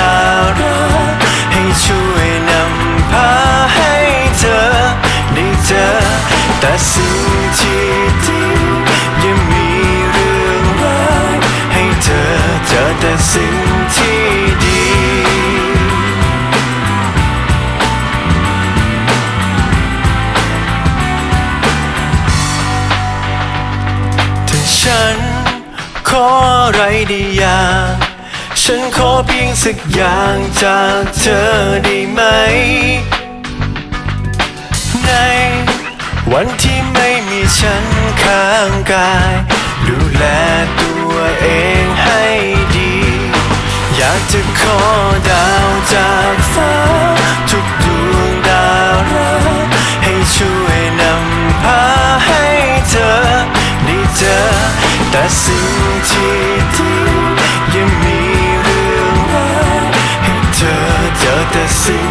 าว สิ่ที่ยังมีเรื่องร้ายให้เธอเจอแต่สิ่งที่ดีถ้าฉันขออะไรได้อย่างฉันขอเพียงสักอย่างจากเธอได้ไหม กาย ดูแลตัวเองให้ดี อยากจะขอดาวจากฟ้า ทุกดวงดาวรักให้ช่วยนำพาให้เธอได้เจอแต่สิ่งที่ดียังมีเรื่องรายให้เธอเจอแต่สิ่ง